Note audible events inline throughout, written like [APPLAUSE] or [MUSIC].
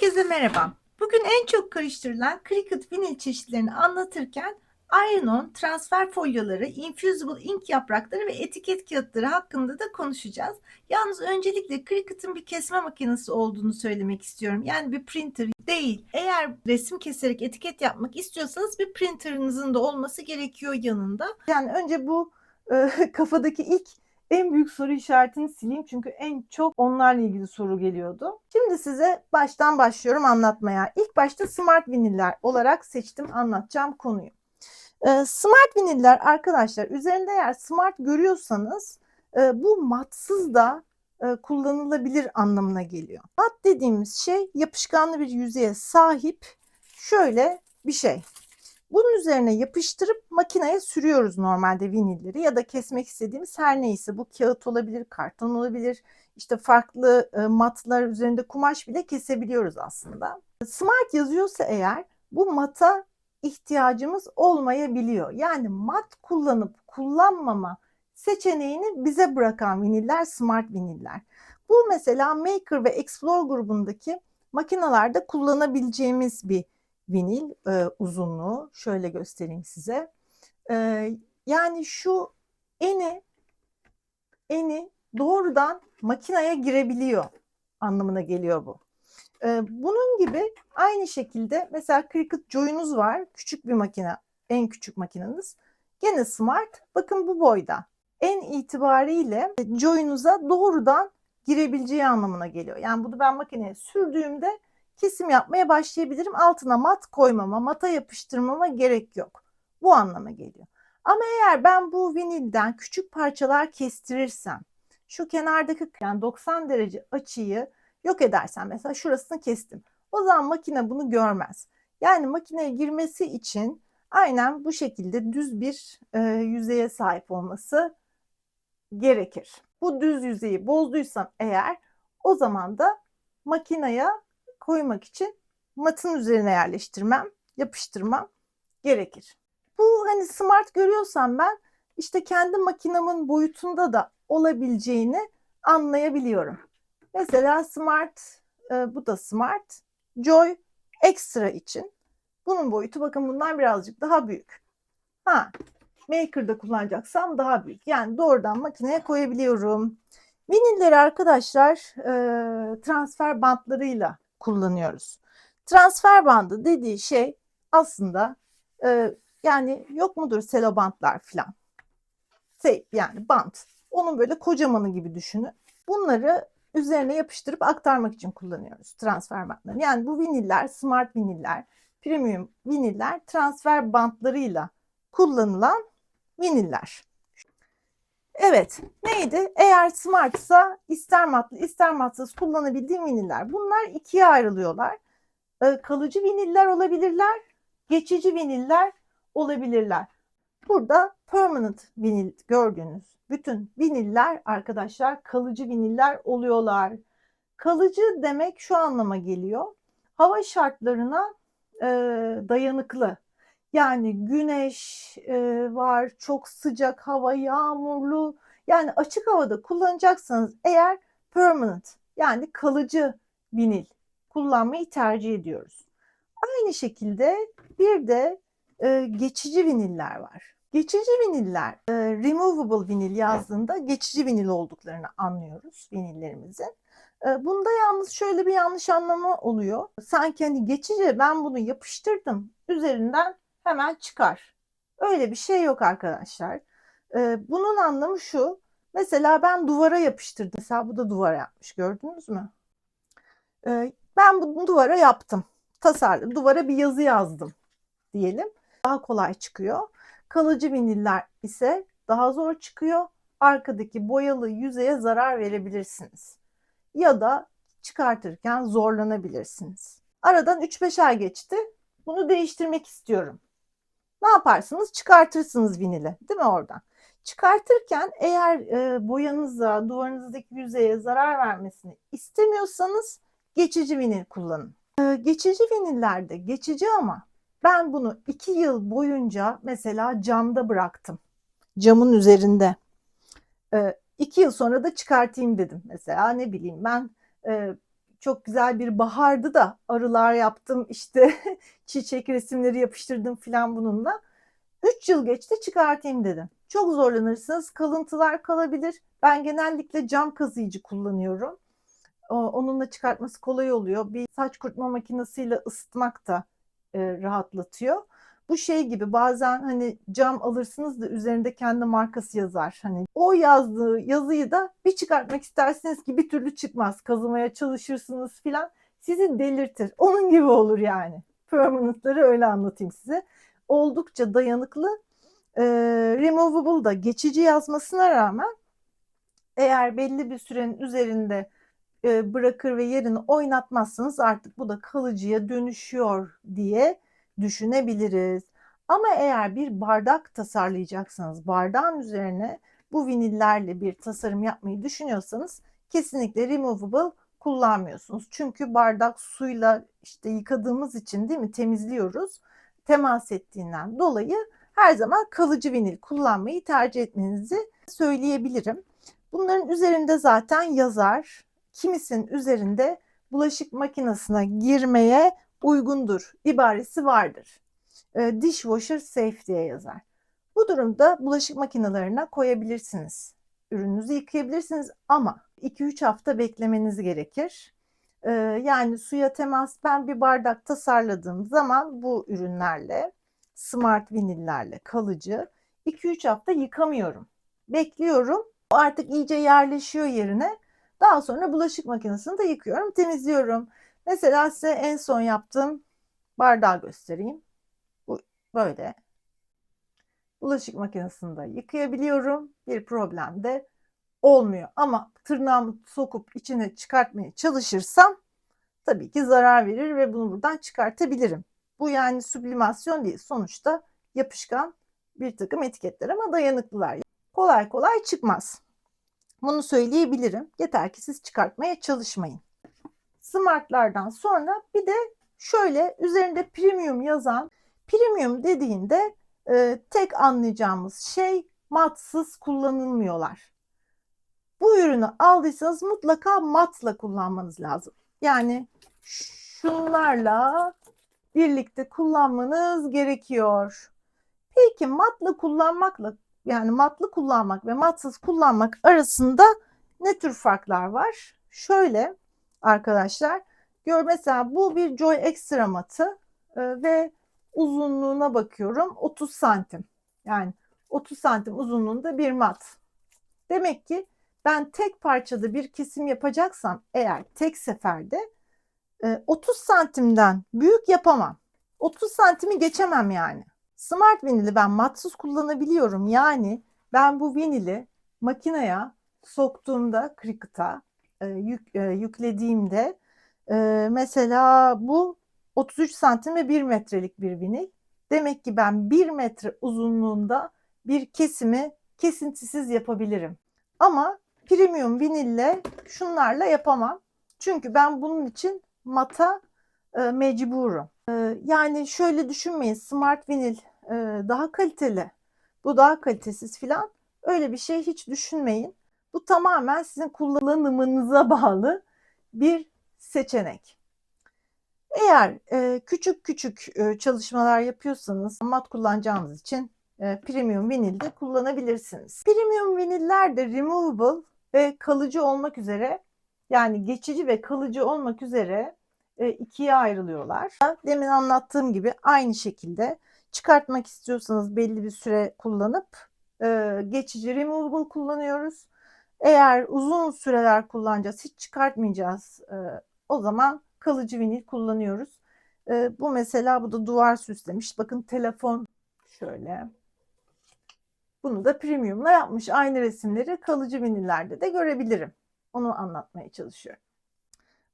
Herkese merhaba. Bugün en çok karıştırılan Cricut vinil çeşitlerini anlatırken Iron-On, transfer folyoları, infusible ink yaprakları ve etiket kağıtları hakkında da konuşacağız. Yalnız öncelikle Cricut'ın bir kesme makinesi olduğunu söylemek istiyorum. Yani bir printer değil. Eğer resim keserek etiket yapmak istiyorsanız bir printerınızın da olması gerekiyor yanında. Yani önce bu e, [LAUGHS] kafadaki ilk en büyük soru işaretini sileyim çünkü en çok onlarla ilgili soru geliyordu. Şimdi size baştan başlıyorum anlatmaya. İlk başta smart viniller olarak seçtim anlatacağım konuyu. Ee, smart viniller arkadaşlar üzerinde eğer smart görüyorsanız e, bu matsız da e, kullanılabilir anlamına geliyor. Mat dediğimiz şey yapışkanlı bir yüzeye sahip şöyle bir şey. Bunun üzerine yapıştırıp makineye sürüyoruz normalde vinilleri ya da kesmek istediğimiz her neyse bu kağıt olabilir, karton olabilir. İşte farklı e, matlar üzerinde kumaş bile kesebiliyoruz aslında. Smart yazıyorsa eğer bu mata ihtiyacımız olmayabiliyor. Yani mat kullanıp kullanmama seçeneğini bize bırakan viniller smart viniller. Bu mesela Maker ve Explore grubundaki makinalarda kullanabileceğimiz bir vinil e, uzunluğu. Şöyle göstereyim size. E, yani şu eni eni doğrudan makineye girebiliyor anlamına geliyor bu. E, bunun gibi aynı şekilde mesela Cricut Joy'unuz var. Küçük bir makine. En küçük makineniz. Gene smart. Bakın bu boyda. En itibariyle Joy'unuza doğrudan girebileceği anlamına geliyor. Yani bunu ben makineye sürdüğümde kesim yapmaya başlayabilirim. Altına mat koymama, mata yapıştırmama gerek yok. Bu anlama geliyor. Ama eğer ben bu vinilden küçük parçalar kestirirsem, şu kenardaki yani 90 derece açıyı yok edersem mesela şurasını kestim. O zaman makine bunu görmez. Yani makineye girmesi için aynen bu şekilde düz bir e, yüzeye sahip olması gerekir. Bu düz yüzeyi bozduysam eğer o zaman da makineye koymak için matın üzerine yerleştirmem, yapıştırmam gerekir. Bu hani smart görüyorsam ben işte kendi makinamın boyutunda da olabileceğini anlayabiliyorum. Mesela smart, e, bu da smart, Joy Extra için. Bunun boyutu bakın bundan birazcık daha büyük. Ha, Maker'da kullanacaksam daha büyük. Yani doğrudan makineye koyabiliyorum. Vinilleri arkadaşlar e, transfer bantlarıyla kullanıyoruz. Transfer bandı dediği şey aslında e, yani yok mudur selo bantlar filan. Şey, yani bant. Onun böyle kocamanı gibi düşünün. Bunları üzerine yapıştırıp aktarmak için kullanıyoruz transfer bantlarını. Yani bu viniller, smart viniller, premium viniller transfer bantlarıyla kullanılan viniller. Evet neydi? Eğer smartsa ister matlı ister matsız kullanabildiğim viniller. Bunlar ikiye ayrılıyorlar. Ee, kalıcı viniller olabilirler, geçici viniller olabilirler. Burada permanent vinil gördüğünüz bütün viniller arkadaşlar kalıcı viniller oluyorlar. Kalıcı demek şu anlama geliyor. Hava şartlarına e, dayanıklı. Yani güneş e, var, çok sıcak hava, yağmurlu. Yani açık havada kullanacaksanız eğer permanent yani kalıcı vinil kullanmayı tercih ediyoruz. Aynı şekilde bir de e, geçici viniller var. Geçici viniller, e, removable vinil yazdığında geçici vinil olduklarını anlıyoruz vinillerimizin. E, bunda yalnız şöyle bir yanlış anlama oluyor. Sanki hani geçici ben bunu yapıştırdım üzerinden hemen çıkar. Öyle bir şey yok arkadaşlar. E, bunun anlamı şu. Mesela ben duvara yapıştırdım. Mesela bu da duvara yapmış gördünüz mü? E, ben bunu duvara yaptım. Tasarladım. Duvara bir yazı yazdım diyelim. Daha kolay çıkıyor. Kalıcı viniller ise daha zor çıkıyor. Arkadaki boyalı yüzeye zarar verebilirsiniz. Ya da çıkartırken zorlanabilirsiniz. Aradan 3-5 ay geçti. Bunu değiştirmek istiyorum. Ne yaparsınız? Çıkartırsınız vinili değil mi oradan? Çıkartırken eğer e, boyanıza, duvarınızdaki yüzeye zarar vermesini istemiyorsanız geçici vinil kullanın. E, geçici vinillerde geçici ama ben bunu iki yıl boyunca mesela camda bıraktım. Camın üzerinde. E, iki yıl sonra da çıkartayım dedim. Mesela ne bileyim ben e, çok güzel bir bahardı da arılar yaptım işte [LAUGHS] çiçek resimleri yapıştırdım filan bununla. 3 yıl geçti çıkartayım dedim. Çok zorlanırsınız kalıntılar kalabilir. Ben genellikle cam kazıyıcı kullanıyorum. Onunla çıkartması kolay oluyor. Bir saç kurutma makinesiyle ısıtmak da e, rahatlatıyor. Bu şey gibi bazen hani cam alırsınız da üzerinde kendi markası yazar. Hani o yazdığı yazıyı da bir çıkartmak istersiniz ki bir türlü çıkmaz. Kazımaya çalışırsınız filan. Sizi delirtir. Onun gibi olur yani. Permanent'ları öyle anlatayım size. Oldukça dayanıklı. E, removable da geçici yazmasına rağmen eğer belli bir sürenin üzerinde bırakır ve yerini oynatmazsanız artık bu da kalıcıya dönüşüyor diye düşünebiliriz. Ama eğer bir bardak tasarlayacaksanız, bardağın üzerine bu vinillerle bir tasarım yapmayı düşünüyorsanız kesinlikle removable kullanmıyorsunuz. Çünkü bardak suyla işte yıkadığımız için değil mi temizliyoruz. Temas ettiğinden dolayı her zaman kalıcı vinil kullanmayı tercih etmenizi söyleyebilirim. Bunların üzerinde zaten yazar. Kimisinin üzerinde bulaşık makinesine girmeye uygundur ibaresi vardır. E, dishwasher safe diye yazar. Bu durumda bulaşık makinelerine koyabilirsiniz. Ürününüzü yıkayabilirsiniz ama 2-3 hafta beklemeniz gerekir. E, yani suya temas ben bir bardak tasarladığım zaman bu ürünlerle smart vinillerle kalıcı 2-3 hafta yıkamıyorum. Bekliyorum. Artık iyice yerleşiyor yerine. Daha sonra bulaşık makinesini de yıkıyorum, temizliyorum. Mesela size en son yaptığım bardağı göstereyim. Bu böyle. Bulaşık makinesinde yıkayabiliyorum. Bir problem de olmuyor. Ama tırnağımı sokup içine çıkartmaya çalışırsam tabii ki zarar verir ve bunu buradan çıkartabilirim. Bu yani sublimasyon değil. Sonuçta yapışkan bir takım etiketler ama dayanıklılar. Kolay kolay çıkmaz. Bunu söyleyebilirim. Yeter ki siz çıkartmaya çalışmayın. Smartlardan sonra bir de şöyle üzerinde premium yazan premium dediğinde e, tek anlayacağımız şey matsız kullanılmıyorlar. Bu ürünü aldıysanız mutlaka matla kullanmanız lazım. Yani şunlarla birlikte kullanmanız gerekiyor. Peki matla kullanmakla yani matlı kullanmak ve matsız kullanmak arasında ne tür farklar var? Şöyle arkadaşlar, gör mesela bu bir Joy Extra matı e, ve uzunluğuna bakıyorum 30 santim. Yani 30 santim uzunluğunda bir mat. Demek ki ben tek parçada bir kesim yapacaksam eğer tek seferde 30 santimden büyük yapamam. 30 santimi geçemem yani. Smart vinili ben matsız kullanabiliyorum. Yani ben bu vinili makineye soktuğumda Cricut'a e, yük, e, yüklediğimde e, mesela bu 33 santim ve 1 metrelik bir vinil. Demek ki ben 1 metre uzunluğunda bir kesimi kesintisiz yapabilirim. Ama premium vinille şunlarla yapamam. Çünkü ben bunun için mata e, mecburum. E, yani şöyle düşünmeyin smart vinil e, daha kaliteli, bu daha kalitesiz filan öyle bir şey hiç düşünmeyin. Bu tamamen sizin kullanımınıza [LAUGHS] bağlı bir seçenek. Eğer e, küçük küçük e, çalışmalar yapıyorsanız mat kullanacağınız için e, premium vinil de kullanabilirsiniz. Premium viniller de removable ve kalıcı olmak üzere yani geçici ve kalıcı olmak üzere e, ikiye ayrılıyorlar. Demin anlattığım gibi aynı şekilde çıkartmak istiyorsanız belli bir süre kullanıp e, geçici removable kullanıyoruz. Eğer uzun süreler kullanacağız, hiç çıkartmayacağız e, o zaman kalıcı vinil kullanıyoruz. E, bu mesela bu da duvar süslemiş. Bakın telefon şöyle. Bunu da premiumla yapmış. Aynı resimleri kalıcı vinillerde de görebilirim. Onu anlatmaya çalışıyorum.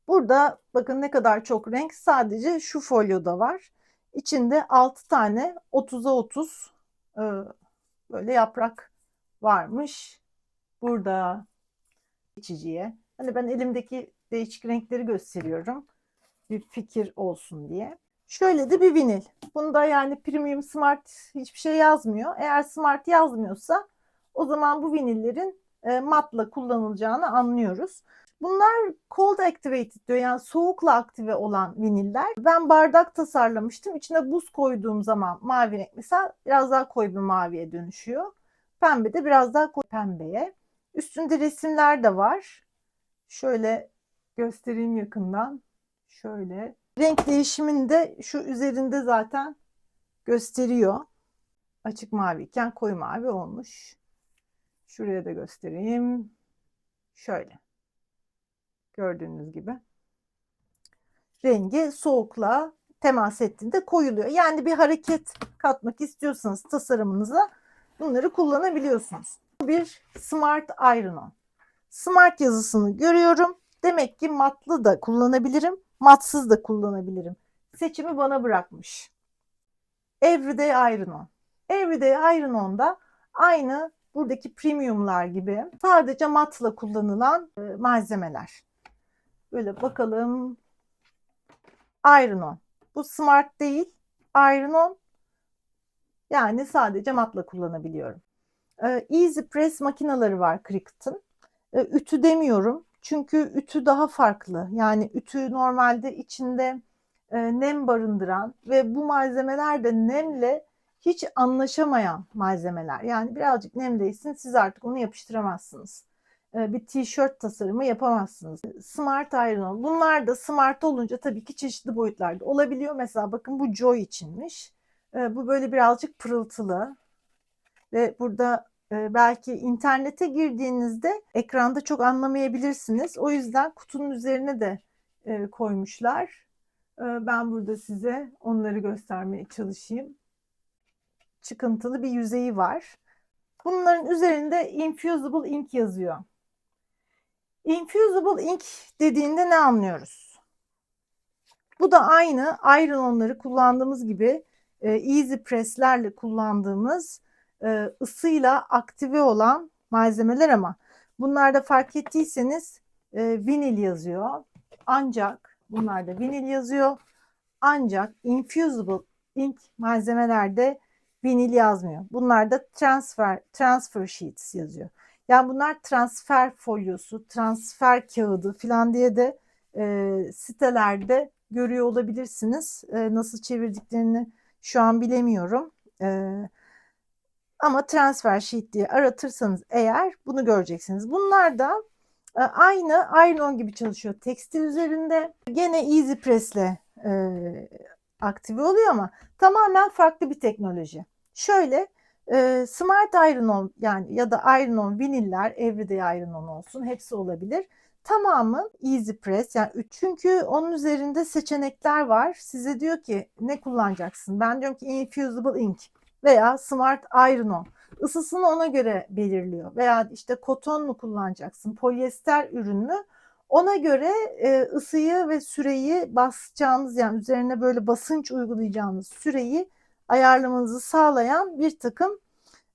Burada bakın ne kadar çok renk sadece şu folyoda var. İçinde 6 tane 30'a 30 e, böyle yaprak varmış. Burada geçiciye. Hani ben elimdeki değişik renkleri gösteriyorum. Bir fikir olsun diye. Şöyle de bir vinil. Bunda yani premium smart hiçbir şey yazmıyor. Eğer smart yazmıyorsa o zaman bu vinillerin e, matla kullanılacağını anlıyoruz. Bunlar cold activated diyor yani soğukla aktive olan viniller. Ben bardak tasarlamıştım. İçine buz koyduğum zaman mavi renk mesela biraz daha koyu bir maviye dönüşüyor. Pembe de biraz daha koyu pembeye. Üstünde resimler de var. Şöyle göstereyim yakından. Şöyle. Renk değişimini de şu üzerinde zaten gösteriyor. Açık mavi iken koyu mavi olmuş. Şuraya da göstereyim. Şöyle. Gördüğünüz gibi. Rengi soğukla temas ettiğinde koyuluyor. Yani bir hareket katmak istiyorsanız tasarımınıza bunları kullanabiliyorsunuz. Bir Smart Iron-On. Smart yazısını görüyorum. Demek ki matlı da kullanabilirim, matsız da kullanabilirim. Seçimi bana bırakmış. Everyday Iron-On. Everyday Iron-On'da aynı buradaki premiumlar gibi sadece matla kullanılan e, malzemeler. Böyle bakalım. Iron-On. Bu smart değil. Iron-On yani sadece matla kullanabiliyorum. E, Easy Press makineleri var Cricut'ın. E, Ütü demiyorum. Çünkü ütü daha farklı. Yani ütü normalde içinde e, nem barındıran ve bu malzemeler de nemle hiç anlaşamayan malzemeler. Yani birazcık nem değsin siz artık onu yapıştıramazsınız. E, bir tişört tasarımı yapamazsınız. Smart Iron Bunlar da smart olunca tabii ki çeşitli boyutlarda olabiliyor. Mesela bakın bu Joy içinmiş. Bu böyle birazcık pırıltılı. Ve burada e, belki internete girdiğinizde ekranda çok anlamayabilirsiniz. O yüzden kutunun üzerine de e, koymuşlar. E, ben burada size onları göstermeye çalışayım. Çıkıntılı bir yüzeyi var. Bunların üzerinde Infusible Ink yazıyor. Infusible Ink dediğinde ne anlıyoruz? Bu da aynı Iron-On'ları kullandığımız gibi Easy Press'lerle kullandığımız e, ısıyla aktive olan malzemeler ama bunlarda fark ettiyseniz e, vinil yazıyor. Ancak bunlarda vinil yazıyor. Ancak infusible ink malzemelerde vinil yazmıyor. Bunlarda transfer transfer sheets yazıyor. Yani bunlar transfer folyosu, transfer kağıdı falan diye de e, sitelerde görüyor olabilirsiniz. E, nasıl çevirdiklerini şu an bilemiyorum. E, ama transfer sheet diye aratırsanız eğer bunu göreceksiniz. Bunlar da e, aynı Iron gibi çalışıyor. Tekstil üzerinde gene Easy Press'le e, aktive oluyor ama tamamen farklı bir teknoloji. Şöyle e, Smart Iron yani ya da Iron viniller, Everyday Iron olsun hepsi olabilir. Tamamı Easy Press yani çünkü onun üzerinde seçenekler var. Size diyor ki ne kullanacaksın? Ben diyorum ki Infusible Ink veya Smart Iron Isısını ona göre belirliyor. Veya işte koton mu kullanacaksın, polyester ürün mü? Ona göre e, ısıyı ve süreyi basacağınız yani üzerine böyle basınç uygulayacağınız süreyi ayarlamanızı sağlayan bir takım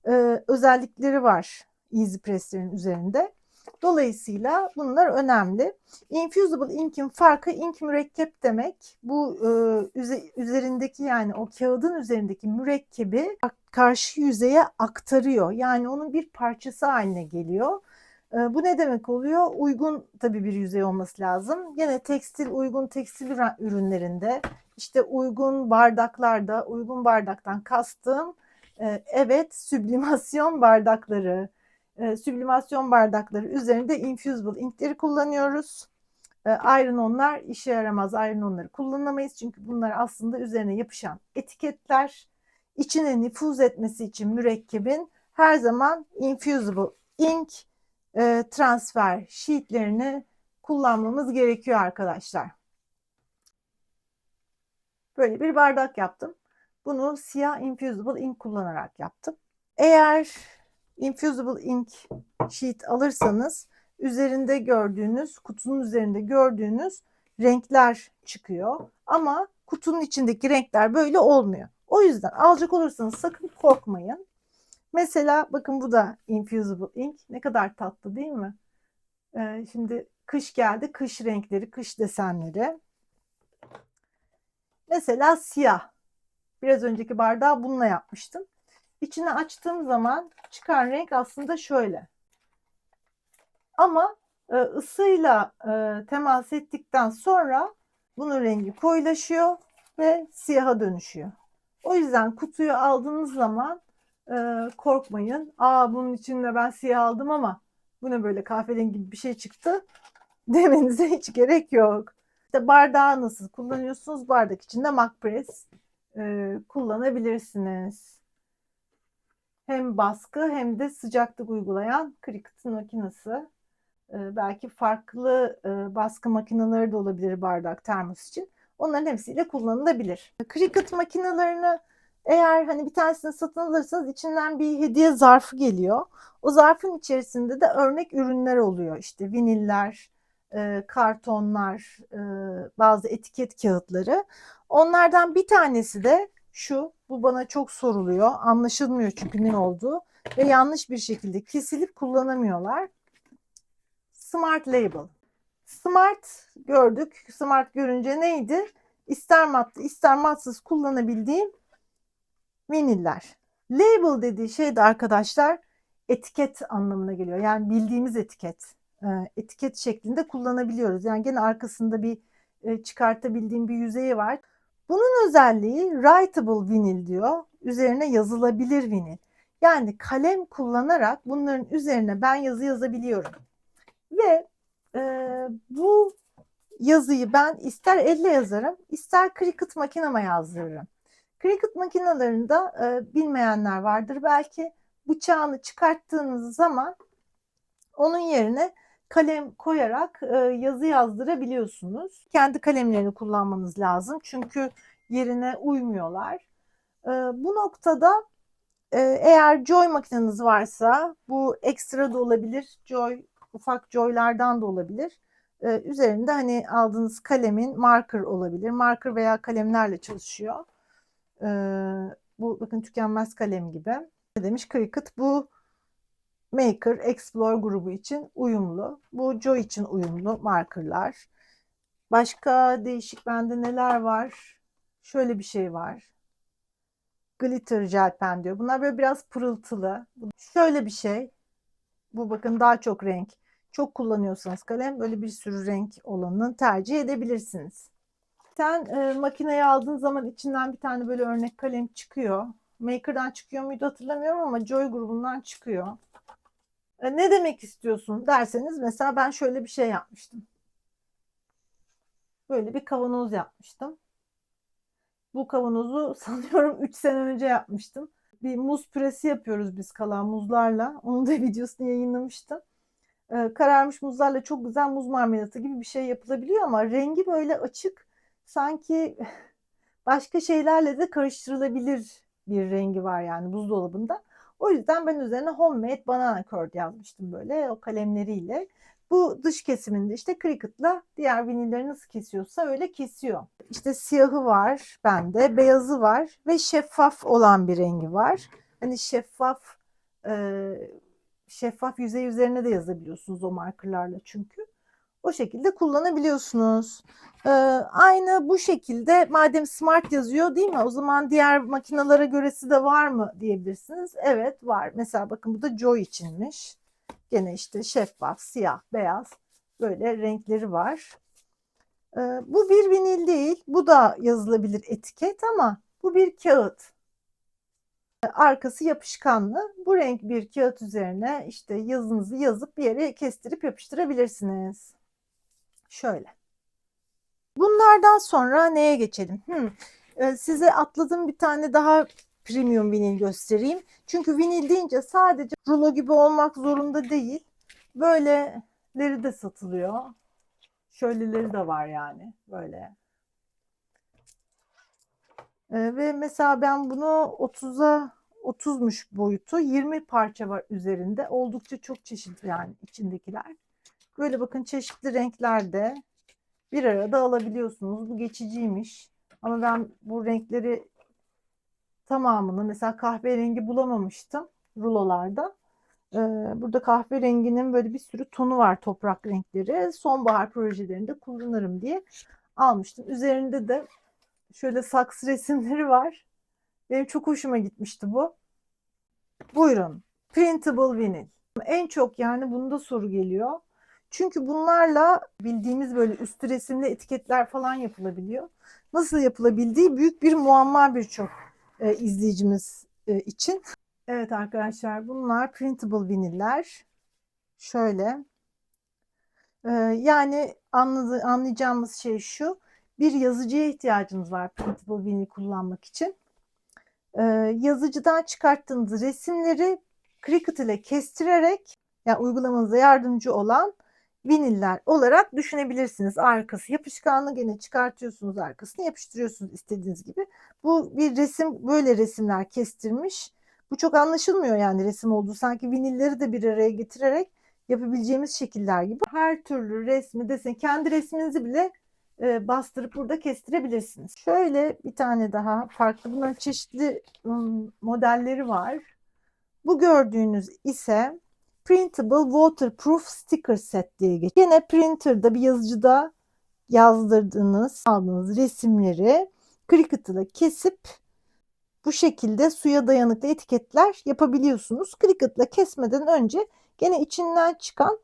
e, özellikleri var EasyPress'lerin üzerinde. Dolayısıyla bunlar önemli. Infusible Ink'in farkı ink mürekkep demek. Bu e, üzerindeki yani o kağıdın üzerindeki mürekkebi karşı yüzeye aktarıyor. Yani onun bir parçası haline geliyor. E, bu ne demek oluyor? Uygun tabii bir yüzey olması lazım. Yine tekstil uygun tekstil ürünlerinde işte uygun bardaklarda uygun bardaktan kastım e, evet süblimasyon bardakları e, süblimasyon bardakları üzerinde infusible inkleri kullanıyoruz. E, iron onlar işe yaramaz. Iron onları kullanamayız çünkü bunlar aslında üzerine yapışan etiketler. İçine nüfuz etmesi için mürekkebin her zaman infusible ink e, transfer sheetlerini kullanmamız gerekiyor arkadaşlar. Böyle bir bardak yaptım. Bunu siyah infusible ink kullanarak yaptım. Eğer infusible ink sheet alırsanız üzerinde gördüğünüz, kutunun üzerinde gördüğünüz renkler çıkıyor. Ama kutunun içindeki renkler böyle olmuyor. O yüzden alacak olursanız sakın korkmayın. Mesela bakın bu da infusible ink. Ne kadar tatlı değil mi? Ee, şimdi kış geldi. Kış renkleri, kış desenleri. Mesela siyah. Biraz önceki bardağı bununla yapmıştım. İçini açtığım zaman çıkan renk aslında şöyle. Ama e, ısıyla e, temas ettikten sonra bunun rengi koyulaşıyor ve siyaha dönüşüyor. O yüzden kutuyu aldığınız zaman e, korkmayın. Aa bunun içinde ben siyah aldım ama bu ne böyle kahverengi gibi bir şey çıktı [LAUGHS] demenize hiç gerek yok. İşte bardağı nasıl kullanıyorsunuz? Bardak içinde makpres e, kullanabilirsiniz. Hem baskı hem de sıcaklık uygulayan Cricut makinesi. E, belki farklı e, baskı makineleri de olabilir bardak termos için. Onların hepsiyle kullanılabilir. Cricut makinelerini eğer hani bir tanesini satın alırsanız içinden bir hediye zarfı geliyor. O zarfın içerisinde de örnek ürünler oluyor. İşte viniller, e, kartonlar, e, bazı etiket kağıtları. Onlardan bir tanesi de şu. Bu bana çok soruluyor. Anlaşılmıyor çünkü ne olduğu ve yanlış bir şekilde kesilip kullanamıyorlar. Smart Label. Smart gördük. Smart görünce neydi? İster matlı ister matsız kullanabildiğim viniller. Label dediği şey de arkadaşlar etiket anlamına geliyor. Yani bildiğimiz etiket. E, etiket şeklinde kullanabiliyoruz. Yani gene arkasında bir e, çıkartabildiğim bir yüzeyi var. Bunun özelliği writable vinil diyor. Üzerine yazılabilir vinil. Yani kalem kullanarak bunların üzerine ben yazı yazabiliyorum. Ve e, bu yazıyı ben ister elle yazarım, ister Cricut makinama yazdırırım. Cricut makinalarında e, bilmeyenler vardır belki. Bıçağını çıkarttığınız zaman onun yerine kalem koyarak e, yazı yazdırabiliyorsunuz. Kendi kalemlerini kullanmanız lazım çünkü yerine uymuyorlar. E, bu noktada e, eğer Joy makineniz varsa bu ekstra da olabilir. Joy ufak Joy'lardan da olabilir. E, üzerinde hani aldığınız kalemin marker olabilir. Marker veya kalemlerle çalışıyor. E, bu bakın tükenmez kalem gibi. Ne demiş Cricut? Bu Maker, Explore grubu için uyumlu. Bu Joy için uyumlu markerlar. Başka değişik bende neler var? Şöyle bir şey var. Glitter gel pen diyor. Bunlar böyle biraz pırıltılı. Şöyle bir şey. Bu bakın daha çok renk. Çok kullanıyorsanız kalem böyle bir sürü renk olanını tercih edebilirsiniz. Sen e, makineyi aldığın zaman içinden bir tane böyle örnek kalem çıkıyor. Maker'dan çıkıyor muydu hatırlamıyorum ama Joy grubundan çıkıyor. E, ne demek istiyorsun derseniz mesela ben şöyle bir şey yapmıştım. Böyle bir kavanoz yapmıştım. Bu kavanozu [LAUGHS] sanıyorum 3 sene önce yapmıştım. Bir muz püresi yapıyoruz biz kalan muzlarla. Onun da [LAUGHS] videosunu yayınlamıştım. Ee, kararmış muzlarla çok güzel muz marmelatı gibi bir şey yapılabiliyor ama rengi böyle açık. Sanki [LAUGHS] başka şeylerle de karıştırılabilir bir rengi var yani buzdolabında. O yüzden ben üzerine homemade banana curd yazmıştım böyle o kalemleriyle. Bu dış kesiminde işte Cricut'la diğer vinilleri nasıl kesiyorsa öyle kesiyor. İşte siyahı var bende, beyazı var ve şeffaf olan bir rengi var. Hani şeffaf e, şeffaf yüzey üzerine de yazabiliyorsunuz o markerlarla çünkü. O şekilde kullanabiliyorsunuz. Ee, aynı bu şekilde madem smart yazıyor değil mi? O zaman diğer makinalara göresi de var mı diyebilirsiniz. Evet var. Mesela bakın bu da Joy içinmiş. Gene işte şeffaf, siyah, beyaz böyle renkleri var. Ee, bu bir vinil değil. Bu da yazılabilir etiket ama bu bir kağıt. Arkası yapışkanlı. Bu renk bir kağıt üzerine işte yazınızı yazıp bir yere kestirip yapıştırabilirsiniz. Şöyle. Bunlardan sonra neye geçelim? Hmm. Ee, size atladığım bir tane daha premium vinil göstereyim. Çünkü vinil deyince sadece rulo gibi olmak zorunda değil. Böyleleri de satılıyor. Şöyleleri de var yani. Böyle. Ee, ve mesela ben bunu 30'a 30'muş boyutu. 20 parça var üzerinde. Oldukça çok çeşitli yani içindekiler. Böyle bakın çeşitli renklerde bir arada alabiliyorsunuz. Bu geçiciymiş. Ama ben bu renkleri tamamını mesela kahverengi bulamamıştım rulolarda. Ee, burada kahverenginin böyle bir sürü tonu var toprak renkleri. Sonbahar projelerinde kullanırım diye almıştım. Üzerinde de şöyle saksı resimleri var. Benim çok hoşuma gitmişti bu. Buyurun. Printable vinyl. En çok yani bunda soru geliyor. Çünkü bunlarla bildiğimiz böyle üstü resimli etiketler falan yapılabiliyor. Nasıl yapılabildiği büyük bir muamma birçok e, izleyicimiz e, için. Evet arkadaşlar bunlar printable viniller. Şöyle. E, yani anladı, anlayacağımız şey şu. Bir yazıcıya ihtiyacınız var printable vinil kullanmak için. E, yazıcıdan çıkarttığınız resimleri Cricut ile kestirerek yani uygulamanıza yardımcı olan viniller olarak düşünebilirsiniz. Arkası yapışkanlı gene çıkartıyorsunuz arkasını yapıştırıyorsunuz istediğiniz gibi. Bu bir resim böyle resimler kestirmiş. Bu çok anlaşılmıyor yani resim olduğu. Sanki vinilleri de bir araya getirerek yapabileceğimiz şekiller gibi. Her türlü resmi desen kendi resminizi bile e, bastırıp burada kestirebilirsiniz. Şöyle bir tane daha farklı bunların çeşitli ım, modelleri var. Bu gördüğünüz ise Printable Waterproof Sticker Set diye geçiyor. Yine printer'da bir yazıcıda yazdırdığınız, aldığınız resimleri Cricut ile kesip bu şekilde suya dayanıklı etiketler yapabiliyorsunuz. Cricut ile kesmeden önce gene içinden çıkan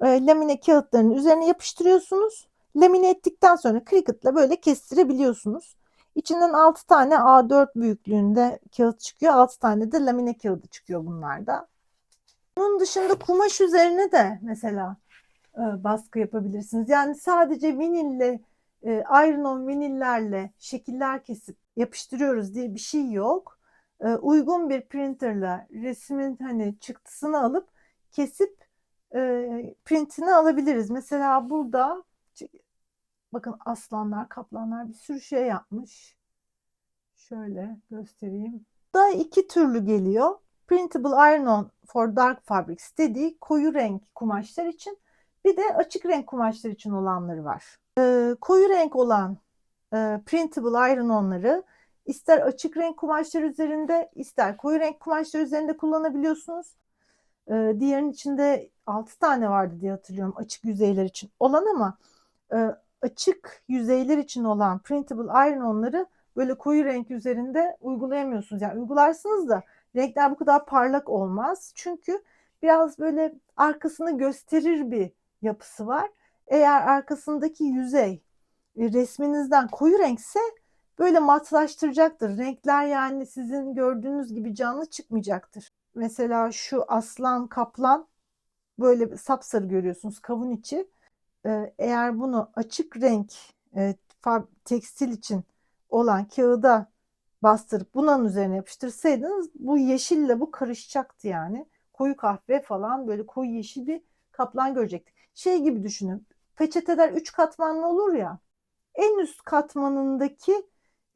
e, lamine kağıtlarının üzerine yapıştırıyorsunuz. Lamine ettikten sonra Cricut ile böyle kestirebiliyorsunuz. İçinden 6 tane A4 büyüklüğünde kağıt çıkıyor. 6 tane de lamine kağıdı çıkıyor bunlarda. Bunun dışında kumaş üzerine de mesela e, baskı yapabilirsiniz. Yani sadece vinille, e, iron vinillerle şekiller kesip yapıştırıyoruz diye bir şey yok. E, uygun bir printerla resmin hani çıktısını alıp kesip e, printini alabiliriz. Mesela burada bakın aslanlar, kaplanlar bir sürü şey yapmış. Şöyle göstereyim. Da iki türlü geliyor. Printable Iron-On for Dark Fabrics dediği koyu renk kumaşlar için bir de açık renk kumaşlar için olanları var. Ee, koyu renk olan e, Printable Iron-On'ları ister açık renk kumaşlar üzerinde ister koyu renk kumaşlar üzerinde kullanabiliyorsunuz. Ee, diğerinin içinde 6 tane vardı diye hatırlıyorum açık yüzeyler için olan ama e, açık yüzeyler için olan Printable Iron-On'ları böyle koyu renk üzerinde uygulayamıyorsunuz. Yani uygularsınız da renkler bu kadar parlak olmaz. Çünkü biraz böyle arkasını gösterir bir yapısı var. Eğer arkasındaki yüzey e, resminizden koyu renkse böyle matlaştıracaktır. Renkler yani sizin gördüğünüz gibi canlı çıkmayacaktır. Mesela şu aslan kaplan böyle sapsarı görüyorsunuz kavun içi. Ee, eğer bunu açık renk e, tekstil için olan kağıda bastırıp bunun üzerine yapıştırsaydınız bu yeşille bu karışacaktı yani. Koyu kahve falan böyle koyu yeşil bir kaplan görecektik. Şey gibi düşünün. Peçeteler üç katmanlı olur ya. En üst katmanındaki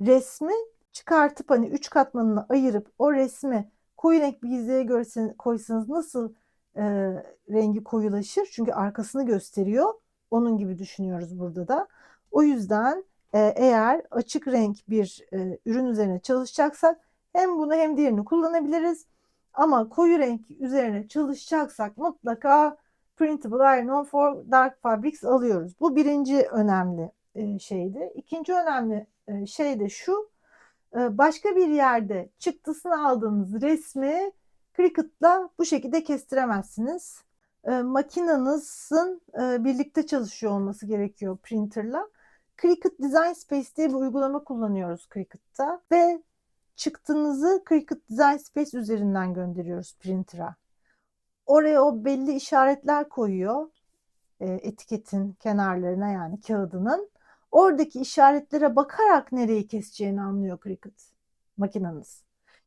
resmi çıkartıp hani üç katmanını ayırıp o resmi koyu renk bir yüzeye görseniz, koysanız nasıl e, rengi koyulaşır? Çünkü arkasını gösteriyor. Onun gibi düşünüyoruz burada da. O yüzden eğer açık renk bir e, ürün üzerine çalışacaksak hem bunu hem diğerini kullanabiliriz. Ama koyu renk üzerine çalışacaksak mutlaka Printable Iron for Dark Fabrics alıyoruz. Bu birinci önemli e, şeydi. İkinci önemli e, şey de şu. E, başka bir yerde çıktısını aldığınız resmi Cricut'la bu şekilde kestiremezsiniz. E, makinenizin e, birlikte çalışıyor olması gerekiyor printerla. Cricut Design Space diye bir uygulama kullanıyoruz Cricut'ta ve çıktınızı Cricut Design Space üzerinden gönderiyoruz printer'a. Oraya o belli işaretler koyuyor e, etiketin kenarlarına yani kağıdının. Oradaki işaretlere bakarak nereyi keseceğini anlıyor Cricut makineniz.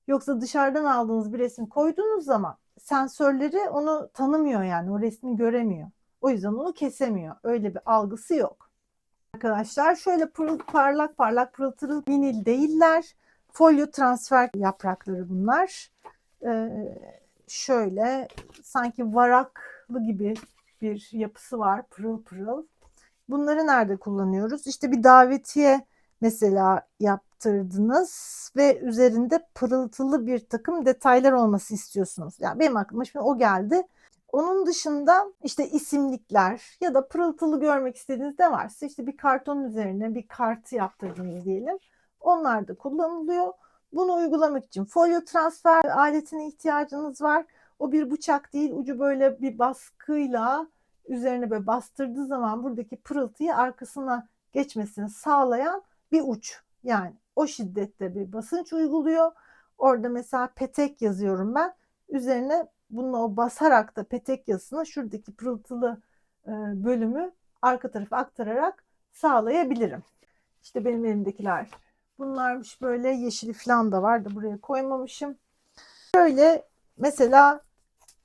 Yoksa dışarıdan aldığınız bir resim koyduğunuz zaman sensörleri onu tanımıyor yani o resmi göremiyor. O yüzden onu kesemiyor. Öyle bir algısı yok. Arkadaşlar şöyle pırıl, parlak parlak pırıl pırıl vinil değiller. Folyo transfer yaprakları bunlar. Ee, şöyle sanki varaklı gibi bir yapısı var pırıl pırıl. Bunları nerede kullanıyoruz? İşte bir davetiye mesela yaptırdınız ve üzerinde pırıltılı bir takım detaylar olması istiyorsunuz. Yani benim aklıma şimdi o geldi. Onun dışında işte isimlikler ya da pırıltılı görmek istediğiniz ne varsa işte bir karton üzerine bir kartı yaptırdınız diyelim. Onlar da kullanılıyor. Bunu uygulamak için folyo transfer aletine ihtiyacınız var. O bir bıçak değil, ucu böyle bir baskıyla üzerine böyle bastırdığı zaman buradaki pırıltıyı arkasına geçmesini sağlayan bir uç. Yani o şiddette bir basınç uyguluyor. Orada mesela petek yazıyorum ben. Üzerine bunu o basarak da petek yazısına şuradaki pırıltılı e, bölümü arka tarafa aktararak sağlayabilirim. İşte benim elimdekiler bunlarmış böyle yeşili falan da var da buraya koymamışım. Şöyle mesela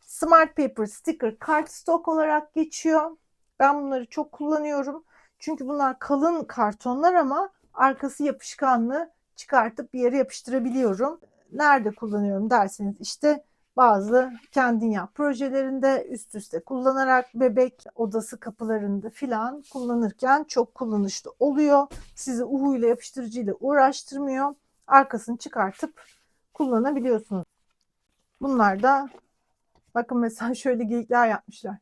Smart Paper Sticker Cardstock olarak geçiyor. Ben bunları çok kullanıyorum. Çünkü bunlar kalın kartonlar ama arkası yapışkanlı çıkartıp bir yere yapıştırabiliyorum. Nerede kullanıyorum derseniz işte bazı kendin yap projelerinde üst üste kullanarak bebek odası kapılarında filan kullanırken çok kullanışlı oluyor. Sizi uhuyla yapıştırıcıyla uğraştırmıyor. Arkasını çıkartıp kullanabiliyorsunuz. Bunlar da bakın mesela [LAUGHS] şöyle geyikler yapmışlar.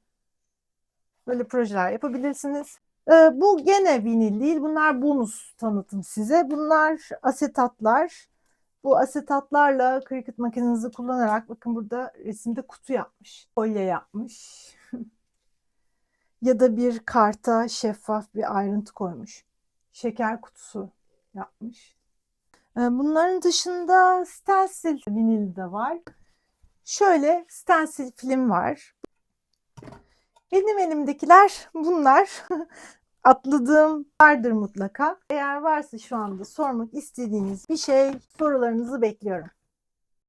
Böyle projeler yapabilirsiniz. Ee, bu gene vinil değil. Bunlar bonus tanıtım size. Bunlar asetatlar. Bu asetatlarla Cricut makinenizi kullanarak bakın burada resimde kutu yapmış. Kolye yapmış. [LAUGHS] ya da bir karta şeffaf bir ayrıntı koymuş. Şeker kutusu yapmış. Ee, Bunların dışında stencil vinil de var. Şöyle stencil film var. Benim elimdekiler bunlar. [LAUGHS] Atladığım vardır mutlaka. Eğer varsa şu anda sormak istediğiniz bir şey sorularınızı bekliyorum.